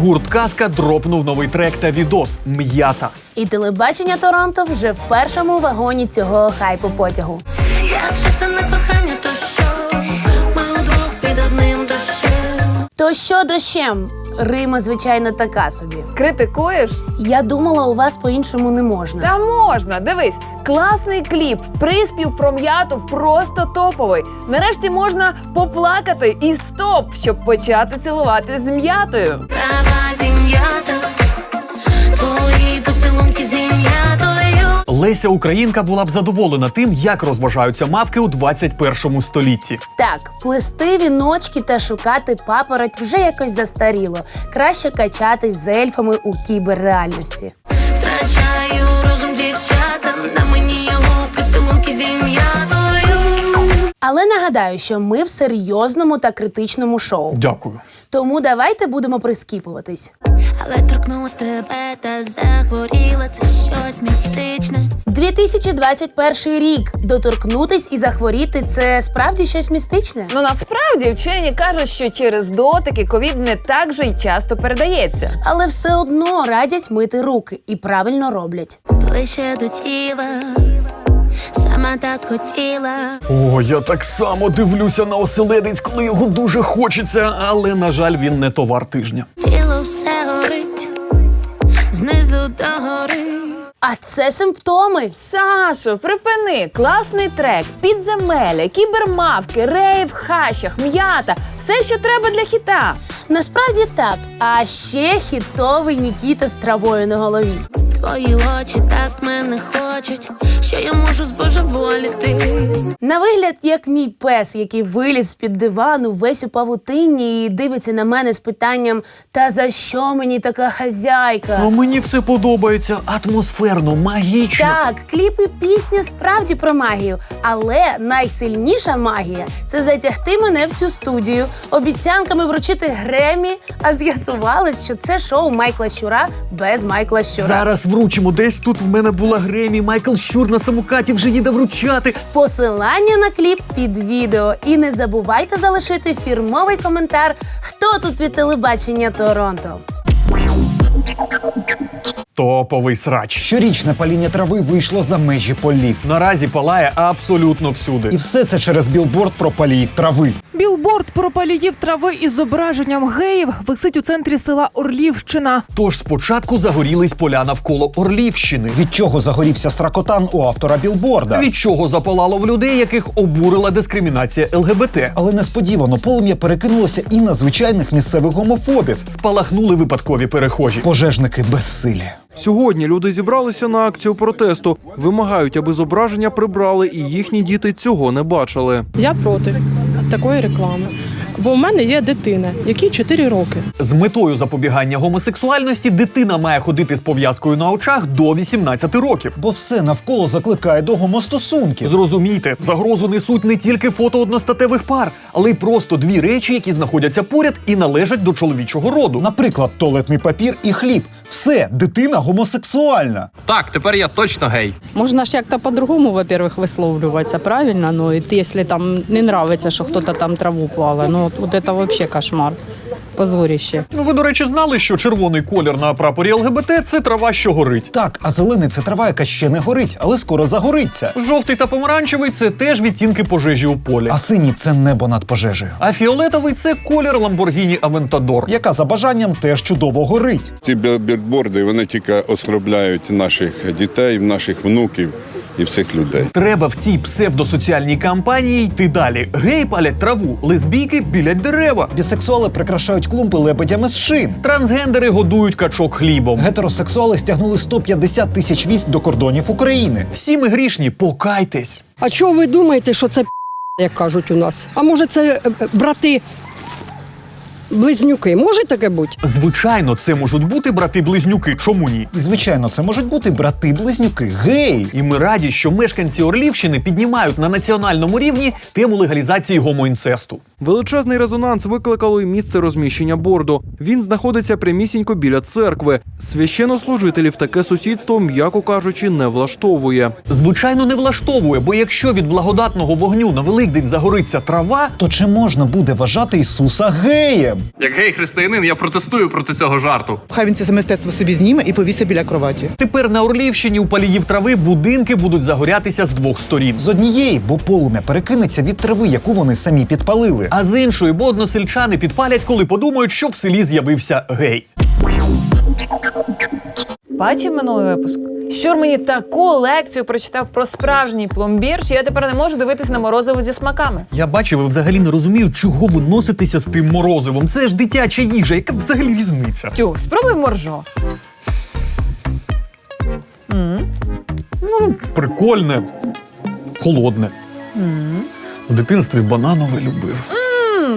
Гурт Казка дропнув новий трек та відос М'ята. І телебачення Торонто вже в першому вагоні цього хайпу потягу. Якщо це не кохання, то що? Ми удвох під одним дощем. То що дощем? Рима, звичайно, така собі. Критикуєш? Я думала, у вас по-іншому не можна. Та можна, дивись, класний кліп, приспів про м'яту просто топовий. Нарешті можна поплакати і стоп, щоб почати цілувати з м'ятою. Права зім'ята, Леся Українка була б задоволена тим, як розважаються мавки у 21 столітті. Так, плести віночки та шукати папороть вже якось застаріло. Краще качатись з ельфами у кіберреальності. Втрачаю розум дівчата, на мені його поцілунки зім'ятою. Але нагадаю, що ми в серйозному та критичному шоу. Дякую. Тому давайте будемо прискіпуватись. Але торкнулась тебе та захворіла, це щось містичне. 2021 рік. Доторкнутись і захворіти це справді щось містичне. Ну насправді вчені кажуть, що через дотики ковід не так же й часто передається. Але все одно радять мити руки і правильно роблять. Ближче до тіла, сама так хотіла. О, я так само дивлюся на оселедець, коли його дуже хочеться, але на жаль, він не товар тижня. Тіло все горить, знизу до гори. А це симптоми. Сашо, припини! Класний трек, підземелля, кібермавки, рейв, в хащах, м'ята, все, що треба для хіта. Насправді так. А ще хітовий Нікіта з травою на голові. Твої очі так мене хочуть, що я можу збожеволіти. На вигляд, як мій пес, який виліз з-під дивану, весь у павутинні і дивиться на мене з питанням: Та за що мені така хазяйка? Ну мені все подобається атмосферно, магічно. Так, кліп і пісня справді про магію, але найсильніша магія це затягти мене в цю студію, обіцянками вручити Гремі, а з'ясувалось, що це шоу Майкла Щура без Майкла Щура. Зараз вручимо. Десь тут в мене була Гремі, Майкл Щур на самокаті вже їде вручати. Посилання на кліп під відео. І не забувайте залишити фірмовий коментар, хто тут від телебачення Торонто. Топовий срач. Щорічне паління трави вийшло за межі полів. Наразі палає абсолютно всюди. І все це через білборд про паліїв трави. Білборд про паліїв трави із зображенням геїв висить у центрі села Орлівщина. Тож спочатку загорілись поля навколо Орлівщини. Від чого загорівся сракотан у автора білборда. Від чого запалало в людей, яких обурила дискримінація ЛГБТ. Але несподівано полум'я перекинулося і на звичайних місцевих гомофобів. Спалахнули випадкові перехожі. Пожежники безсилі. Сьогодні люди зібралися на акцію протесту, вимагають, аби зображення прибрали, і їхні діти цього не бачили. Я проти такої реклами. Бо в мене є дитина, якій 4 роки. З метою запобігання гомосексуальності дитина має ходити з пов'язкою на очах до 18 років. Бо все навколо закликає до гомостосунків. Зрозумійте, загрозу несуть не тільки фото одностатевих пар, але й просто дві речі, які знаходяться поряд і належать до чоловічого роду. Наприклад, туалетний папір і хліб. Все, дитина гомосексуальна. Так, тепер я точно гей. Можна ж як-то по-другому, во-первых, висловлюватися, правильно? Ну, і якщо там не нравиться, що хтось там траву плаває, ну от, от це взагалі кошмар. Позоріще. Ну, ви, до речі, знали, що червоний колір на прапорі ЛГБТ це трава, що горить. Так, а зелений це трава, яка ще не горить, але скоро загориться. Жовтий та помаранчевий це теж відтінки пожежі у полі. А синій це небо над пожежею. А фіолетовий це колір Lamborghini Aventador. Яка за бажанням теж чудово горить. Ці біл- білборди вони тільки оскорбляють наших дітей, наших внуків і всіх людей. Треба в цій псевдосоціальній кампанії йти далі. Геї палять траву, лесбійки білять дерева. Бісексуали прикрашають клумби лебедями з шин. Трансгендери годують качок хлібом. Гетеросексуали стягнули 150 тисяч військ до кордонів України. Всі ми грішні, покайтесь. А чого ви думаєте, що це як кажуть у нас? А може, це е, е, брати близнюки? Може таке бути? Звичайно, це можуть бути брати-близнюки. Чому ні? І звичайно, це можуть бути брати-близнюки, гей. І ми раді, що мешканці Орлівщини піднімають на національному рівні тему легалізації гомоінцесту. Величезний резонанс викликало й місце розміщення борду. Він знаходиться прямісінько біля церкви. Священнослужителів таке сусідство, м'яко кажучи, не влаштовує. Звичайно, не влаштовує, бо якщо від благодатного вогню на Великдень загориться трава, То чи можна буде вважати Ісуса геєм? Як гей-християнин, я протестую проти цього жарту. Хай він це мистецтво собі зніме і повісить біля кроваті. тепер на Орлівщині у паліїв трави будинки будуть загорятися з двох сторін. З однієї, бо полум'я перекинеться від трави, яку вони самі підпалили. А з іншої, бо односельчани підпалять, коли подумають, що в селі з'явився гей. Бачив минулий випуск? Щур мені таку лекцію прочитав про справжній пломбір, що я тепер не можу дивитися на морозиво зі смаками. Я бачив і взагалі не розумію, чого ви носитеся з тим морозивом. Це ж дитяча їжа, яка взагалі різниця? Тю, спробуй моржо. Ну, прикольне, холодне. В дитинстві бананове любив.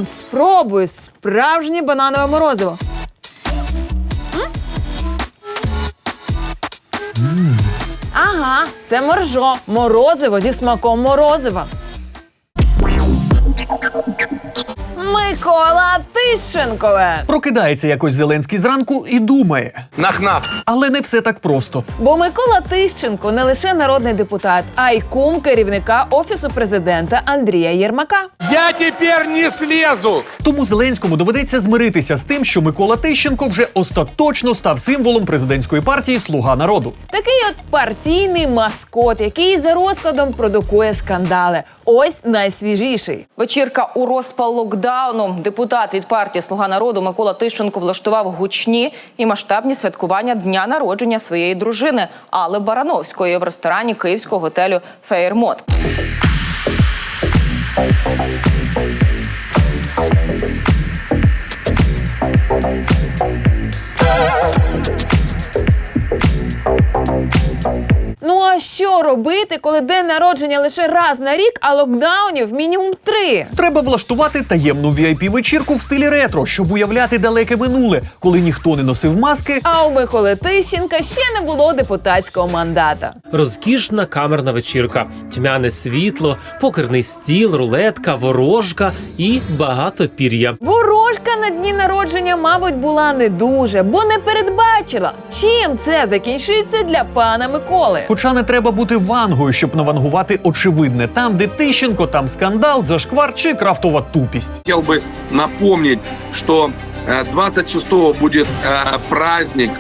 Спробуй справжнє бананове морозиво. Ага, це моржо. Морозиво зі смаком морозива. Микола Тищенкове. Прокидається якось Зеленський зранку і думає. Нах-нах. Але не все так просто. Бо Микола Тищенко не лише народний депутат, а й кум керівника офісу президента Андрія Єрмака. Я тепер не слізу. Тому Зеленському доведеться змиритися з тим, що Микола Тищенко вже остаточно став символом президентської партії Слуга народу. Такий от партійний маскот, який за розкладом продукує скандали. Ось найсвіжіший. Вечірка у розпал локдауну. Депутат від партії Слуга народу Микола Тищенко влаштував гучні і масштабні святкування дня народження своєї дружини Алли Барановської в ресторані київського готелю Фейермот. Що робити, коли день народження лише раз на рік, а локдаунів мінімум три? Треба влаштувати таємну vip вечірку в стилі ретро, щоб уявляти далеке минуле, коли ніхто не носив маски. А у Миколи Тищенка ще не було депутатського мандата. Розкішна камерна вечірка, тьмяне світло, покерний стіл, рулетка, ворожка і багато пір'я. Ворожка на дні народження, мабуть, була не дуже, бо не передбачила, чим це закінчиться для пана Миколи. Хоча не треба бути вангою, щоб навангувати очевидне. Там, де Тищенко, там скандал, зашквар чи крафтова тупість. Хотел бы напомнить, что э, 26-го будет э, праздник,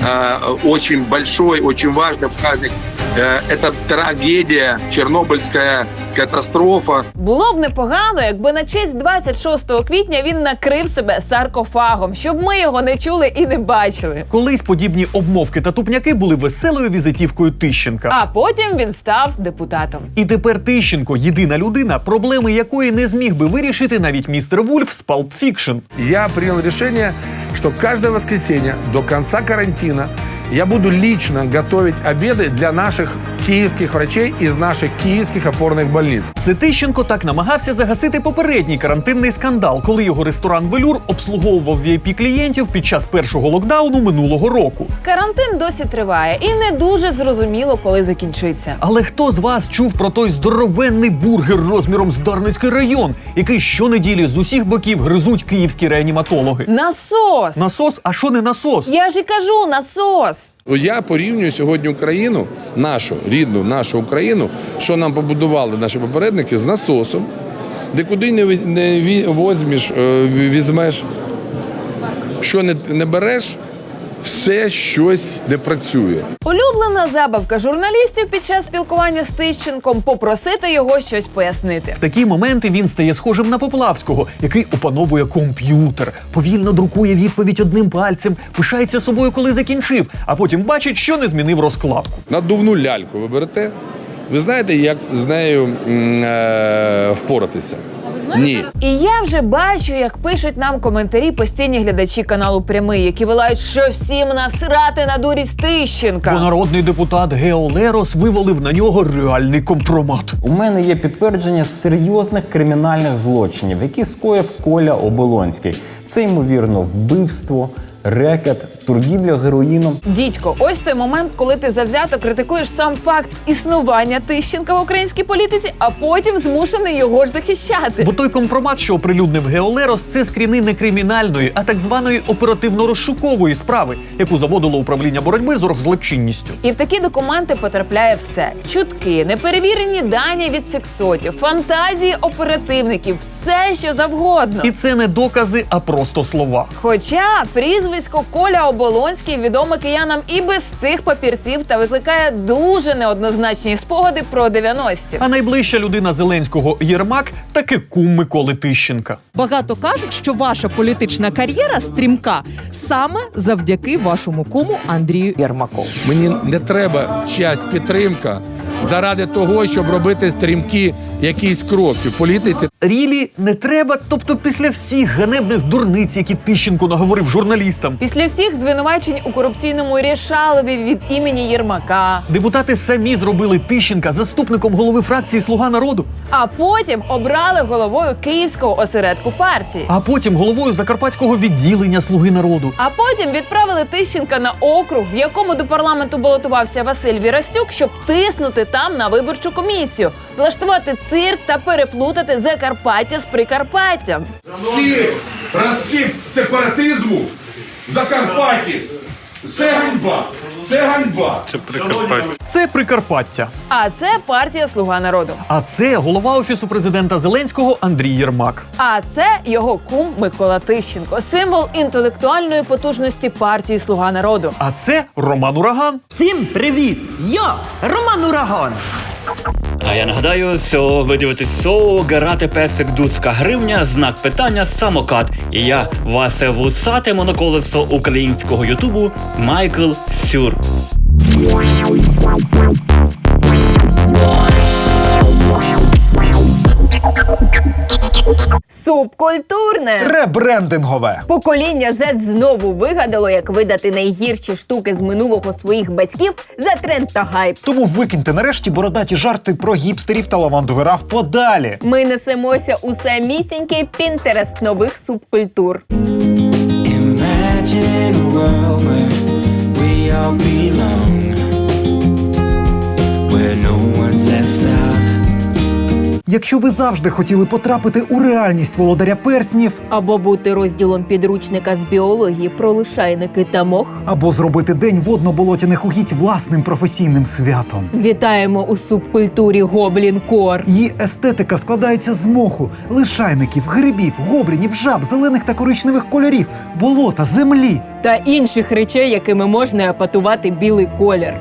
э, очень большой, очень важный праздник. Э, Это трагедия, Чернобыльская катастрофа. Було б непогано, якби на честь 26 квітня він накрив себе саркофагом, щоб ми його не чули і не бачили. Колись подібні обмовки та тупняки були веселою візитівкою Тищенка. А потім він став депутатом. І тепер Тищенко єдина людина, проблеми якої не зміг би вирішити навіть містер Вульф з Pulp Fiction. Я принял решение, что каждое воскресенье до конца карантина я буду лично готовить обеды для наших киевских врачей из наших киевских опорных больниц. Це Тищенко так намагався загасити попередній карантинний скандал, коли його ресторан Велюр обслуговував vip клієнтів під час першого локдауну минулого року. Карантин досі триває, і не дуже зрозуміло, коли закінчиться. Але хто з вас чув про той здоровенний бургер розміром з Дарницький район, який щонеділі з усіх боків гризуть київські реаніматологи? Насос! Насос, а що не насос? Я ж і кажу, насос! Я порівнюю сьогодні Україну, нашу рідну, нашу Україну, що нам побудували наші попередники з насосом, де куди не, возьмеш, е, візьмеш, що не, не береш, все щось не працює. Улюблена забавка журналістів під час спілкування з Тищенком попросити його щось пояснити. В такі моменти він стає схожим на Поплавського, який опановує комп'ютер, повільно друкує відповідь одним пальцем, пишається собою, коли закінчив, а потім бачить, що не змінив розкладку. Надувну ляльку ви берете. Ви знаєте, як з нею м, е, впоратися? Ні. І я вже бачу, як пишуть нам коментарі постійні глядачі каналу Прямий, які вилають, що всім насрати на дурість Бо Тищенка. народний депутат Гео Лерос вивалив на нього реальний компромат. У мене є підтвердження серйозних кримінальних злочинів, які скоїв Коля Оболонський. Це ймовірно вбивство, рекет торгівля героїном. Дідько, ось той момент, коли ти завзято критикуєш сам факт існування Тищенка в українській політиці, а потім змушений його ж захищати. Бо той компромат, що оприлюднив Геолерос, це скріни не кримінальної, а так званої оперативно-розшукової справи, яку заводило управління боротьби з оргзлочинністю. І в такі документи потрапляє все: чутки, неперевірені дані від сексотів, фантазії оперативників, все що завгодно. І це не докази, а просто слова. Хоча прізвисько Коля Оболонський відоме киянам і без цих папірців та викликає дуже неоднозначні спогади про 90-ті. А найближча людина Зеленського Єрмак таки кум Миколи Тищенка. Багато кажуть, що ваша політична кар'єра стрімка саме завдяки вашому куму Андрію Єрмакову. Мені не треба чиясь підтримка заради того, щоб робити стрімкі якісь кроки в політиці. Рілі не треба, тобто після всіх ганебних дурниць, які Тищенко наговорив журналістам. Після всіх звинувачень у корупційному рішалові від імені Єрмака, Депутати самі зробили Тищенка заступником голови фракції Слуга народу, а потім обрали головою київського осередку партії. а потім головою закарпатського відділення Слуги народу. А потім відправили Тищенка на округ, в якому до парламенту балотувався Василь Вірастюк, щоб тиснути там на виборчу комісію, влаштувати цирк та переплутати Закарпаття з Прикарпаттям. Цирк, розкіп сепаратизму в Закарпатті. Це ганьба. Це ганьба. Це Прикарпаття. А це партія Слуга народу. А це голова офісу президента Зеленського Андрій Єрмак. А це його кум Микола Тищенко, символ інтелектуальної потужності партії Слуга народу. А це Роман Ураган. Всім привіт! Я Роман Ураган. А я нагадаю, що ви дивитесь шоу Гарати песик Дуска гривня, знак питання самокат. І я Васе вусате моноколесо українського ютубу Майкл Сюр. Субкультурне Ребрендингове. покоління Z знову вигадало, як видати найгірші штуки з минулого своїх батьків за тренд та гайп. Тому викиньте нарешті бородаті жарти про гіпстерів та лавандовий раф подалі. Ми несемося у самісінький пінтерест нових субкультур. Imagine a world where we all belong, Якщо ви завжди хотіли потрапити у реальність володаря перснів, Або бути розділом підручника з біології про лишайники та мох. або зробити день водно-болотяних угідь власним професійним святом. Вітаємо у субкультурі Гоблін Кор. Її естетика складається з моху, лишайників, грибів, гоблінів, жаб, зелених та коричневих кольорів, болота, землі. та інших речей, якими можна епатувати білий колір.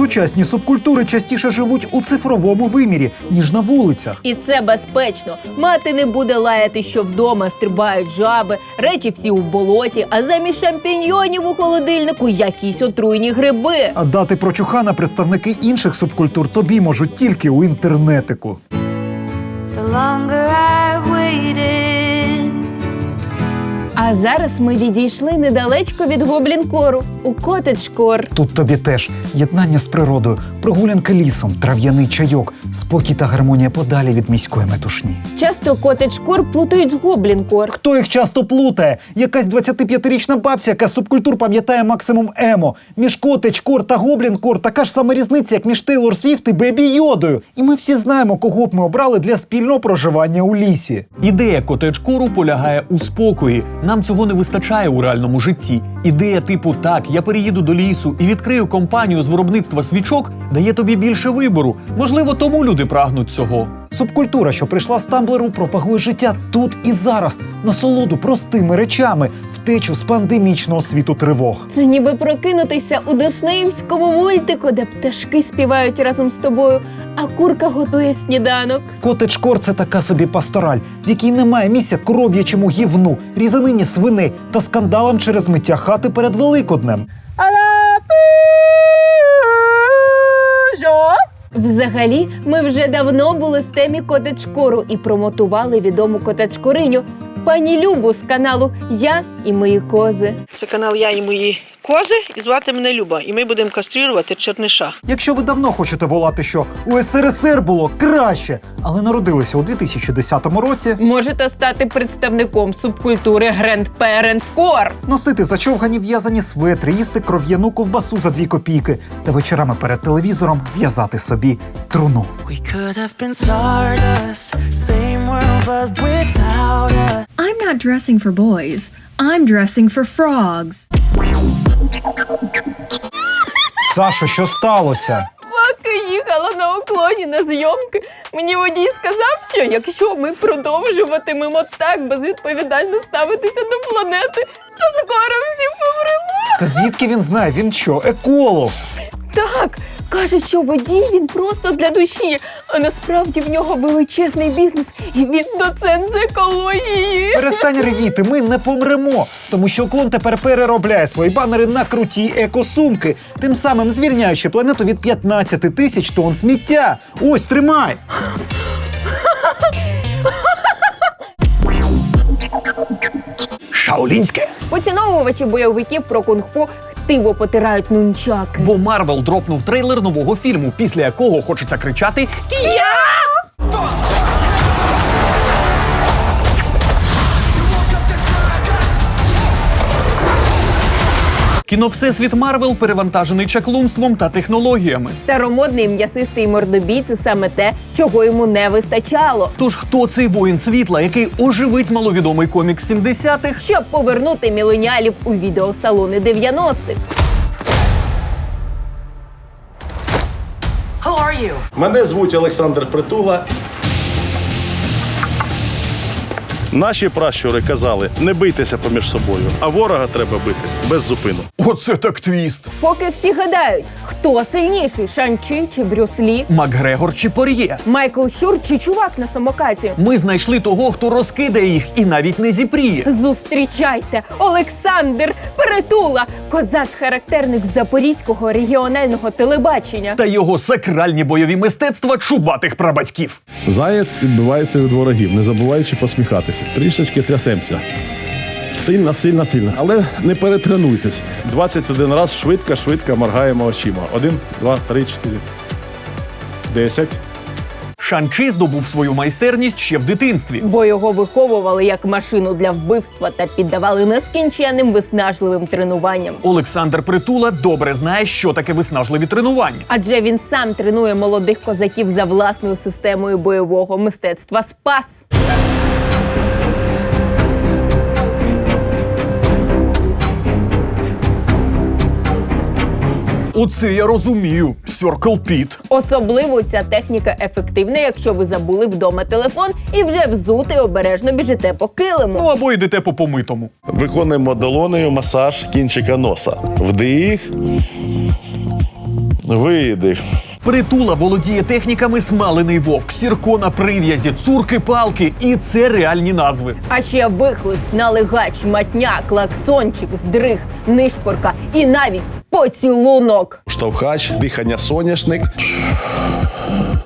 Сучасні субкультури частіше живуть у цифровому вимірі, ніж на вулицях. І це безпечно. Мати не буде лаяти, що вдома стрибають жаби, речі всі у болоті, а замість шампіньйонів у холодильнику якісь отруйні гриби. А дати прочухана представники інших субкультур тобі можуть тільки у інтернетику. The longer А зараз ми відійшли недалечко від гоблінкору у котедж-кор. Тут тобі теж єднання з природою, прогулянки лісом, трав'яний чайок, спокій та гармонія подалі від міської метушні. Часто котедж-кор плутають з гоблінкор. Хто їх часто плутає? Якась 25-річна бабця, яка з субкультур пам'ятає максимум емо. Між котедж кор та гоблін кор така ж сама різниця, як між Тейлор Свіфт і Бебі Йодою. І ми всі знаємо, кого б ми обрали для спільного проживання у лісі. Ідея котедж-кору полягає у спокої. Нам цього не вистачає у реальному житті. Ідея типу так, я переїду до лісу і відкрию компанію з виробництва свічок, дає тобі більше вибору. Можливо, тому люди прагнуть цього. Субкультура, що прийшла з Тамблеру, пропагує життя тут і зараз, насолоду простими речами, втечу з пандемічного світу тривог. Це ніби прокинутися у диснеївському мультику, де пташки співають разом з тобою, а курка готує сніданок. Котедж кор це така собі пастораль, в якій немає місця кров'ячому гівну, різанині свини та скандалам через миття хати перед Великоднем. Взагалі, ми вже давно були в темі котедж-кору і промотували відому котедж-кориню пані Любу з каналу Я і мої кози. Це канал Я і мої кози і звати мене Люба, і ми будемо кастрирувати черниша. Якщо ви давно хочете волати, що у СРСР було краще, але народилися у 2010 році, Можете стати представником субкультури Grand Parents Core. носити зачовгані в'язані светри, їсти кров'яну ковбасу за дві копійки та вечорами перед телевізором в'язати собі труну. We could have been stardust, same world but without us. I'm not dressing for boys. I'm dressing for frogs. Саша, що сталося? Поки їхала на уклоні на зйомки, мені водій сказав, що якщо ми продовжуватимемо так безвідповідально ставитися до планети, то скоро всі помремо. Та звідки він знає? Він що, еколог? Так, каже, що водій він просто для душі, а насправді в нього величезний бізнес, і він доцент з екології. Перестань ревіти, ми не помремо, тому що уклон тепер переробляє свої банери на круті екосумки, тим самим звільняючи планету від 15 тисяч тонн сміття. Ось тримай. Шаолінське. Поціновувачі бойовиків про кунг-фу хтиво потирають нунчаки. Бо Марвел дропнув трейлер нового фільму, після якого хочеться кричати Кія! Кіно Всесвіт Марвел перевантажений чаклунством та технологіями. Старомодний м'ясистий мордобій це саме те, чого йому не вистачало. Тож хто цей воїн світла, який оживить маловідомий комікс 70-х? Щоб повернути міленіалів у відеосалони 90-х. Who? Мене звуть Олександр Притула. Наші пращури казали, не бийтеся поміж собою, а ворога треба бити без зупину. Оце так твіст. Поки всі гадають, хто сильніший Шанчі чи Брюс Лі, Макгрегор чи Пор'є. Майкл Щур чи чувак на самокаті. Ми знайшли того, хто розкидає їх і навіть не зіпріє. Зустрічайте Олександр Притула, козак-характерник Запорізького регіонального телебачення. Та його сакральні бойові мистецтва чубатих прабатьків. Заєць відбивається від ворогів, не забуваючи посміхатися. Трішечки трясемося. Сильно, сильно, сильно. Але не перетренуйтесь. 21 раз швидко, швидко моргаємо очима. Один, два, три, чотири. Десять. Шанчи здобув свою майстерність ще в дитинстві. Бо його виховували як машину для вбивства та піддавали нескінченним виснажливим тренуванням. Олександр Притула добре знає, що таке виснажливі тренування. Адже він сам тренує молодих козаків за власною системою бойового мистецтва Спас. Оце я розумію. Circle Pit. Особливо ця техніка ефективна, якщо ви забули вдома телефон і вже взути обережно біжите по килиму. Ну або йдете по помитому. Виконуємо долонею масаж кінчика носа. Вдих. Видих. Притула володіє техніками смалений вовк, сірко на прив'язі, цурки палки, і це реальні назви. А ще вихлист, налегач, матня, клаксончик, здриг, нишпорка і навіть поцілунок. Штовхач, дихання соняшник.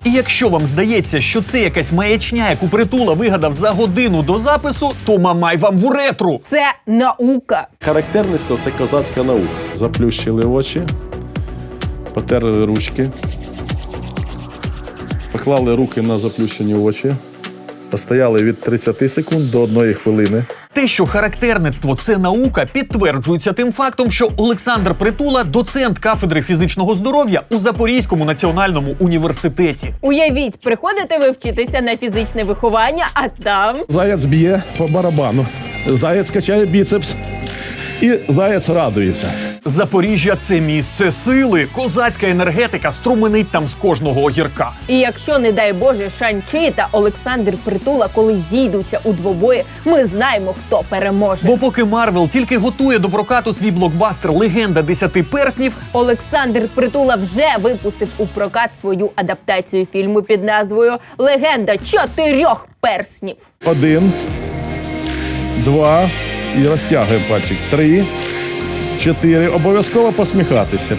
І якщо вам здається, що це якась маячня, яку притула вигадав за годину до запису, то мамай вам в уретру. Це наука. Характерність це козацька наука. Заплющили очі, потерли ручки, поклали руки на заплющені очі, постояли від 30 секунд до 1 хвилини. Те, що характерництво це наука, підтверджується тим фактом, що Олександр Притула доцент кафедри фізичного здоров'я у Запорізькому національному університеті. Уявіть, приходите ви вчитися на фізичне виховання, а там Заяць б'є по барабану, заяць качає біцепс і заяць радується. Запоріжжя це місце сили. Козацька енергетика струменить там з кожного огірка. І якщо, не дай Боже, Шанчи та Олександр Притула, коли зійдуться у двобої, ми знаємо, хто переможе. Бо поки Марвел тільки готує до прокату свій блокбастер Легенда десяти перснів, Олександр Притула вже випустив у прокат свою адаптацію фільму під назвою Легенда чотирьох перснів. Один, два і розтягуємо пальчик. Три, чотири. Обов'язково посміхатися.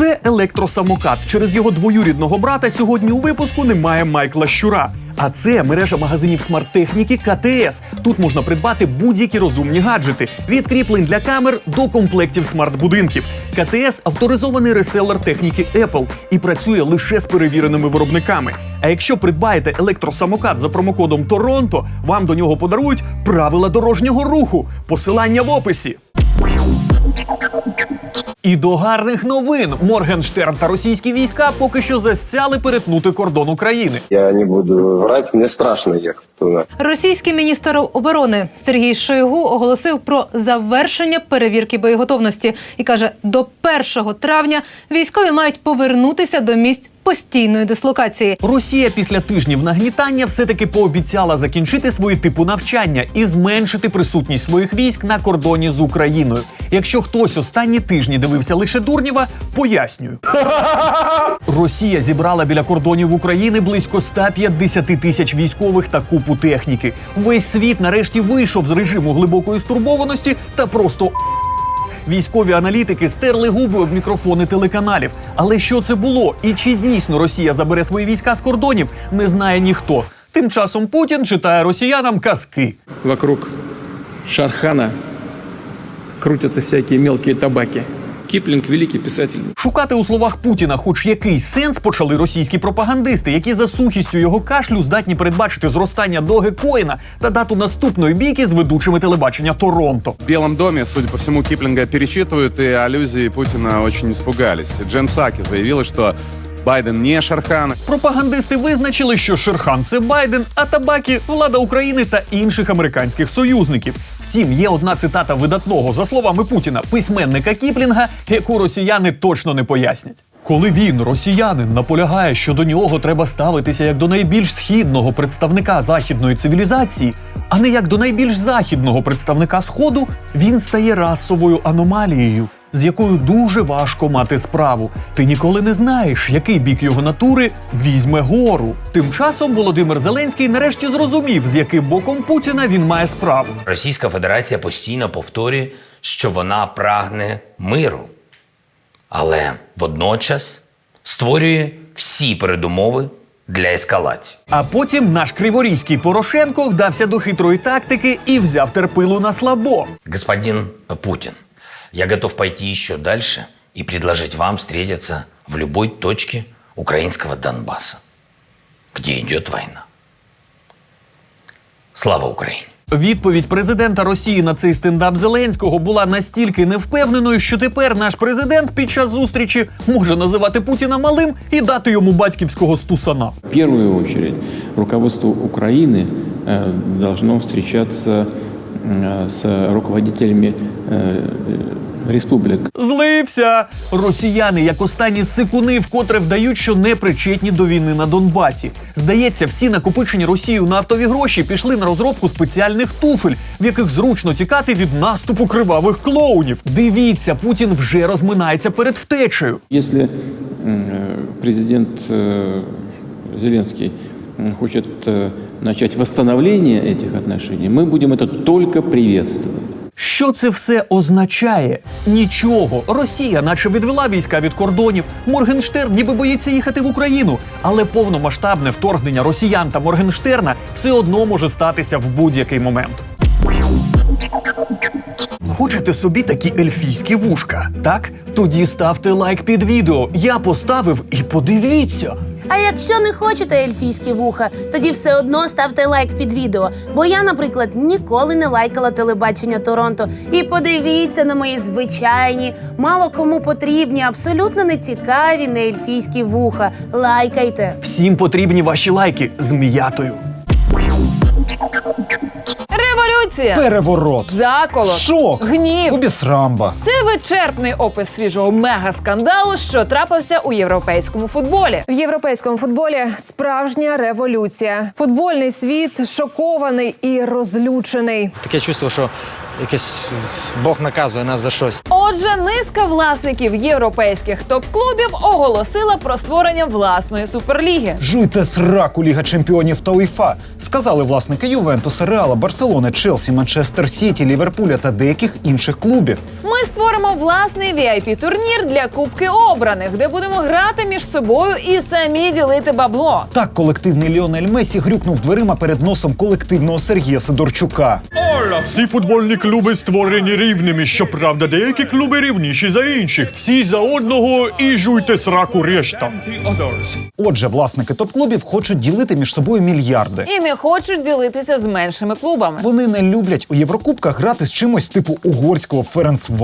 це електросамокат. Через його двоюрідного брата сьогодні у випуску немає Майкла Щура. А це мережа магазинів смарт-техніки КТС. Тут можна придбати будь-які розумні гаджети від кріплень для камер до комплектів смарт-будинків. КТС авторизований реселер техніки Apple і працює лише з перевіреними виробниками. А якщо придбаєте електросамокат за промокодом Торонто, вам до нього подарують правила дорожнього руху. Посилання в описі. І до гарних новин Моргенштерн та російські війська поки що застяли перетнути кордон України. Я не буду врати, мені страшно як туди. Російський міністр оборони Сергій Шойгу оголосив про завершення перевірки боєготовності і каже, до 1 травня військові мають повернутися до місць постійної дислокації. Росія після тижнів нагнітання все-таки пообіцяла закінчити свої типу навчання і зменшити присутність своїх військ на кордоні з Україною. Якщо хтось останні тижні дивився лише Дурнєва, пояснюю. Росія зібрала біля кордонів України близько 150 тисяч військових та купу техніки. Весь світ нарешті вийшов з режиму глибокої стурбованості та просто Військові аналітики стерли губи об мікрофони телеканалів. Але що це було і чи дійсно Росія забере свої війська з кордонів, не знає ніхто. Тим часом Путін читає росіянам казки. Вокруг Шархана крутяться всякі мілкі табаки. Киплинг – великий писатель. Шукати у словах Путіна хоч якийсь сенс почали російські пропагандисти, які за сухістю його кашлю здатні передбачити зростання доги Коїна та дату наступної бійки з ведучими телебачення Торонто. В Білому домі, судя по всьому, Кіплінга перечитують, і алюзії Путіна очень испугались. Джен Псакі заявила, что Байден не Шархан. Пропагандисти визначили, що Шерхан це Байден, а табаки влада України та інших американських союзників. Втім, є одна цитата видатного, за словами Путіна, письменника Кіплінга, яку росіяни точно не пояснять. Коли він, росіянин, наполягає, що до нього треба ставитися як до найбільш східного представника західної цивілізації, а не як до найбільш західного представника сходу, він стає расовою аномалією з якою дуже важко мати справу. Ти ніколи не знаєш, який бік його натури візьме гору. Тим часом Володимир Зеленський нарешті зрозумів, з яким боком Путіна він має справу. Російська Федерація постійно повторює, що вона прагне миру, але водночас створює всі передумови для ескалації. А потім наш криворізький Порошенко вдався до хитрої тактики і взяв терпилу на слабо. Господин Путин, я готов пойти еще дальше и предложить вам встретиться в любой точке украинского Донбасса, где идет война. Слава Украине! Відповідь президента Росії на цей стендап Зеленського була настільки невпевненою, що тепер наш президент під час зустрічі може називати Путіна малим і дати йому батьківського стусана. В первую очередь руководство Украины э, должно встречаться э, с руководителями э, республик. Злився! Росіяни, як останні сикуни, вкотре вдають, що не причетні до війни на Донбасі. Здається, всі накопичені Росією нафтові гроші пішли на розробку спеціальних туфель, в яких зручно тікати від наступу кривавих клоунів. Дивіться, Путін вже розминається перед втечею. Если м, э, президент э, Зеленский м, хочет э, начать восстановление этих отношений, мы будем это только приветствовать. Що це все означає? Нічого. Росія, наче відвела війська від кордонів. Моргенштерн ніби боїться їхати в Україну. Але повномасштабне вторгнення росіян та Моргенштерна все одно може статися в будь-який момент. Хочете собі такі ельфійські вушка? Так? Тоді ставте лайк під відео. Я поставив і подивіться. А якщо не хочете ельфійські вуха, тоді все одно ставте лайк під відео. Бо я, наприклад, ніколи не лайкала телебачення Торонто. І подивіться на мої звичайні, мало кому потрібні, абсолютно нецікаві не ельфійські вуха. Лайкайте. Всім потрібні ваші лайки з м'ятою. Революція! Переворот. Заколот! Шок. Гнів! Обісрамба. Це вичерпний опис свіжого мегаскандалу, що трапився у європейському футболі. В європейському футболі справжня революція. Футбольний світ шокований і розлючений. Таке чувство, що якесь Бог наказує нас за щось. Отже, низка власників європейських топ-клубів оголосила про створення власної суперліги. Жуйте сраку Ліга Чемпіонів та УЄФА, сказали власники Ювентуса, Реала, Барселони, Челсі, Манчестер Сіті, Ліверпуля та деяких інших клубів. Ми створимо власний vip турнір для Кубки обраних, де будемо грати між собою і самі ділити бабло. Так колективний Ліонель Месі грюкнув дверима перед носом колективного Сергія Сидорчука. Оля, всі футбольні клуби створені рівними. Щоправда, деякі клуби рівніші за інших. Всі за одного і жуйте сраку решта. Отже, власники топ-клубів хочуть ділити між собою мільярди. І не хочуть ділитися з меншими клубами. Вони не люблять у Єврокубках грати з чимось типу угорського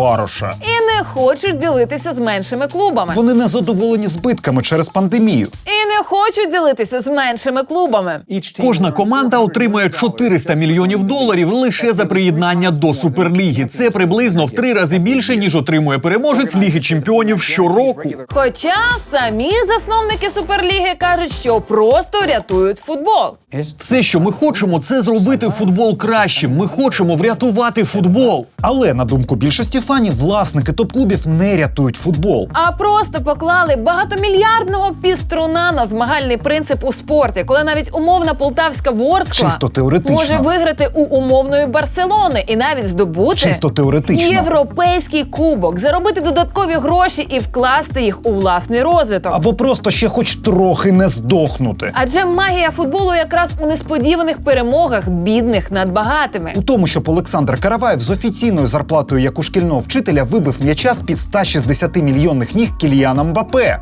Ференцвароша. І не хочуть ділитися з меншими клубами. Вони не задоволені збитками через пандемію. І не хочуть ділитися з меншими клубами. Кожна команда отримує 400 мільйонів доларів лише за приєднання до суперліги. Це приблизно в три рази більше ніж отримує переможець Ліги Чемпіонів щороку. Хоча самі засновники суперліги кажуть, що просто рятують футбол. Все, що ми хочемо, це зробити футбол кращим. Ми хочемо врятувати футбол. Але на думку більшості фанів, власники топ-клубів не рятують футбол. А просто поклали багатомільярдного піструна на змагальний принцип у спорті, коли навіть умовна полтавська Ворскла Чисто теоретично. може виграти у умовної Барселони і навіть здобути Чисто теоретично. європейський кубок, заробити додаткові гроші і вкласти їх у власний розвиток. Або просто ще хоч трохи не здохнути. Адже магія футболу якраз у несподіваних перемогах бідних над багатими. У тому, щоб Олександр Караваєв з офіційною зарплатою як у шкільного вчителя вибив м'яча з під 160 мільйонних ніг Кіліана Мбапе.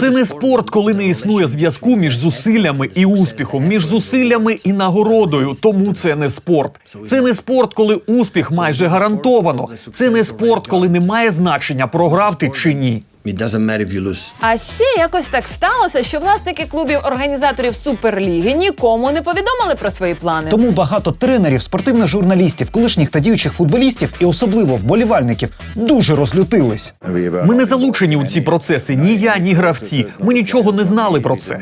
Це не спорт, коли не існує зв'язку між зусиллями і успіхом, між зусиллями і нагородою. Тому це не спорт. Це не спорт, коли успіх майже гарантовано. Це не спорт, коли немає значення, програв ти чи ні. It doesn't matter if you lose. А ще якось так сталося, що власники клубів організаторів суперліги нікому не повідомили про свої плани. Тому багато тренерів, спортивних журналістів, колишніх та діючих футболістів і особливо вболівальників дуже розлютились. Ми не залучені у ці процеси. Ні я, ні гравці. Ми нічого не знали про це.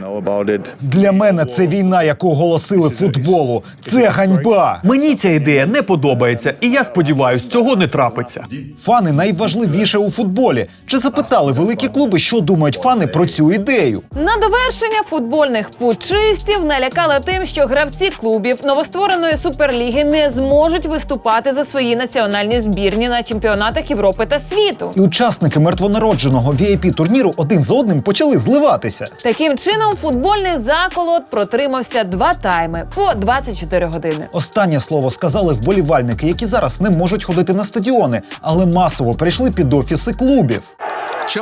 Для мене це війна, яку оголосили футболу. Це ганьба. Мені ця ідея не подобається, і я сподіваюся, цього не трапиться. Фани найважливіше у футболі. Чи запитали великі клуби, що думають фани про цю ідею? На довершення футбольних пучистів налякали тим, що гравці клубів новоствореної суперліги не зможуть виступати за свої національні збірні на чемпіонатах Європи та світу. І учасники мертвонародженого vip турніру один за одним почали зливатися. Таким чином, футбольний заколот протримався два тайми по 24 години. Останнє слово сказали вболівальники, які зараз не можуть ходити на стадіони, але масово прийшли під офіси клубів.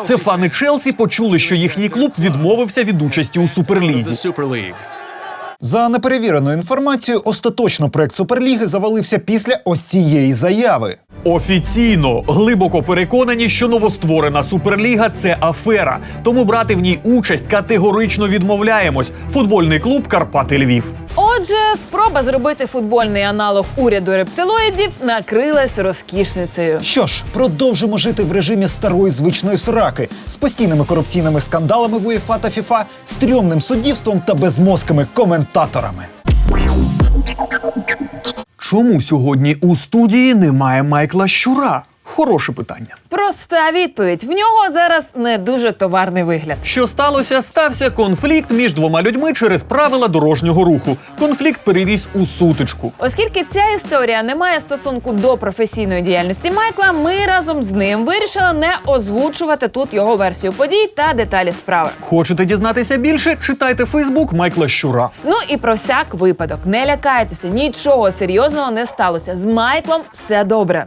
Це фани Челсі почули, що їхній клуб відмовився від участі у суперлізі. За неперевіреною інформацією, остаточно проект Суперліги завалився після ось цієї заяви. Офіційно глибоко переконані, що новостворена суперліга це афера. Тому брати в ній участь категорично відмовляємось. Футбольний клуб Карпати Львів. Отже, спроба зробити футбольний аналог уряду рептилоїдів накрилась розкішницею. Що ж, продовжимо жити в режимі старої звичної сраки з постійними корупційними скандалами в УЄФА та ФІФА, стрьомним суддівством та безмозкими коментаторами. Чому сьогодні у студії немає Майкла Щура? Хороше питання. Проста відповідь: в нього зараз не дуже товарний вигляд. Що сталося? Стався конфлікт між двома людьми через правила дорожнього руху. Конфлікт переріс у сутичку. Оскільки ця історія не має стосунку до професійної діяльності Майкла, ми разом з ним вирішили не озвучувати тут його версію подій та деталі справи. Хочете дізнатися більше? Читайте Фейсбук Майкла Щура. Ну і про всяк випадок, не лякайтеся, нічого серйозного не сталося. З Майклом все добре.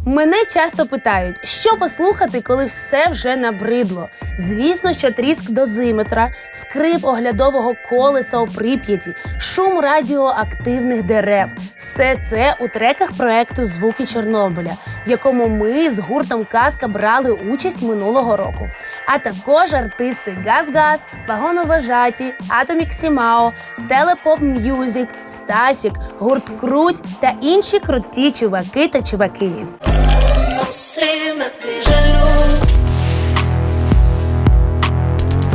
Мене часто питають, що послухати, коли все вже набридло. Звісно, що тріск дозиметра, скрип оглядового колеса у прип'яті, шум радіоактивних дерев. Все це у треках проекту Звуки Чорнобиля, в якому ми з гуртом Казка брали участь минулого року. А також артисти Газ-Газ, Вагоноважаті, Атомік Сімао, Телепоп М'юзік, Стасік, гурт Круть та інші круті чуваки та чувакині. Стримати жалю.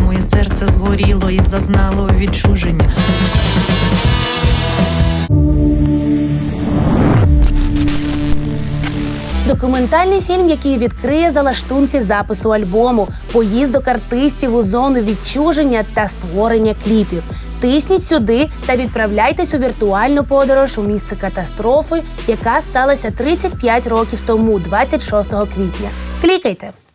Моє серце згоріло і зазнало відчуження. Документальний фільм, який відкриє залаштунки запису альбому, поїздок артистів у зону відчуження та створення кліпів. Тисніть сюди та відправляйтесь у віртуальну подорож у місце катастрофи, яка сталася 35 років тому, 26 квітня. Клікайте.